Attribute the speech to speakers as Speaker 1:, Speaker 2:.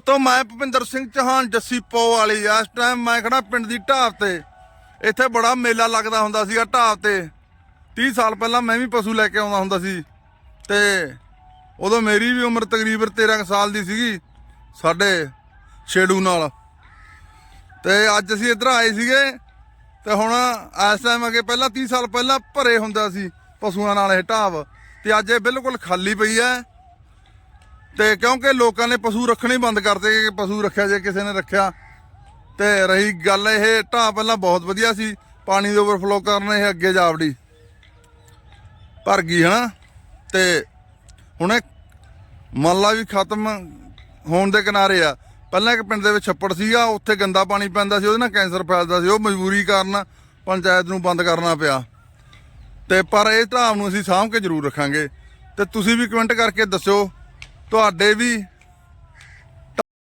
Speaker 1: ਤੋਂ ਮੈਂ ਭੁਪਿੰਦਰ ਸਿੰਘ ਚੌਹਾਨ, ਜੱਸੀ ਪੋ ਵਾਲੀ ਇਸ ਟਾਈਮ ਮੈਂ ਖੜਾ ਪਿੰਡ ਦੀ ਢਾਬ ਤੇ। ਇੱਥੇ ਬੜਾ ਮੇਲਾ ਲੱਗਦਾ ਹੁੰਦਾ ਸੀਗਾ ਢਾਬ ਤੇ। 30 ਸਾਲ ਪਹਿਲਾਂ ਮੈਂ ਵੀ ਪਸ਼ੂ ਲੈ ਕੇ ਆਉਂਦਾ ਹੁੰਦਾ ਸੀ। ਤੇ ਉਦੋਂ ਮੇਰੀ ਵੀ ਉਮਰ ਤਕਰੀਬਨ 13 ਸਾਲ ਦੀ ਸੀਗੀ, ਸਾਡੇ ਛੇੜੂ ਨਾਲ। ਤੇ ਅੱਜ ਅਸੀਂ ਇੱਧਰ ਆਏ ਸੀਗੇ। ਤੇ ਹੁਣ ਇਸ ਟਾਈਮ ਅਗੇ ਪਹਿਲਾਂ 30 ਸਾਲ ਪਹਿਲਾਂ ਭਰੇ ਹੁੰਦਾ ਸੀ ਪਸ਼ੂਆਂ ਨਾਲ ਇਹ ਢਾਬ। ਤੇ ਅੱਜ ਇਹ ਬਿਲਕੁਲ ਖਾਲੀ ਪਈ ਹੈ। ਤੇ ਕਿਉਂਕਿ ਲੋਕਾਂ ਨੇ ਪਸ਼ੂ ਰੱਖਣੇ ਹੀ ਬੰਦ ਕਰਤੇ ਕਿ ਪਸ਼ੂ ਰੱਖਿਆ ਜੇ ਕਿਸੇ ਨੇ ਰੱਖਿਆ। ਤੇ ਰਹੀ ਗੱਲ ਇਹ, ਢਾਹ ਪਹਿਲਾਂ ਬਹੁਤ ਵਧੀਆ ਸੀ, ਪਾਣੀ ਦੇ ਓਵਰਫਲੋ ਕਰਨ ਇਹ ਅੱਗੇ ਜਾਵੜੀ। ਭਰ ਗਈ, ਹਨਾ? ਤੇ ਹੁਣ ਇਹ ਮੰਨ ਵੀ ਖਤਮ ਹੋਣ ਦੇ ਕਿਨਾਰੇ ਆ। ਪਹਿਲਾਂ ਇੱਕ ਪਿੰਡ ਦੇ ਵਿੱਚ ਛੱਪੜ ਸੀਗਾ, ਉੱਥੇ ਗੰਦਾ ਪਾਣੀ ਪੈਂਦਾ ਸੀ, ਉਹਦੇ ਨਾਲ ਕੈਂਸਰ ਫੈਲਦਾ ਸੀ। ਉਹ ਮਜਬੂਰੀ ਕਾਰਨ ਪੰਚਾਇਤ ਨੂੰ ਬੰਦ ਕਰਨਾ ਪਿਆ। ਤੇ ਪਰ ਇਹ ਢਾਬ ਨੂੰ ਅਸੀਂ ਸਾਂਭ ਕੇ ਜ਼ਰੂਰ ਰੱਖਾਂਗੇ। ਤੇ ਤੁਸੀਂ ਵੀ ਕਮੈਂਟ ਕਰਕੇ ਦੱਸਿਓ। ਤੁਹਾਡੇ ਵੀ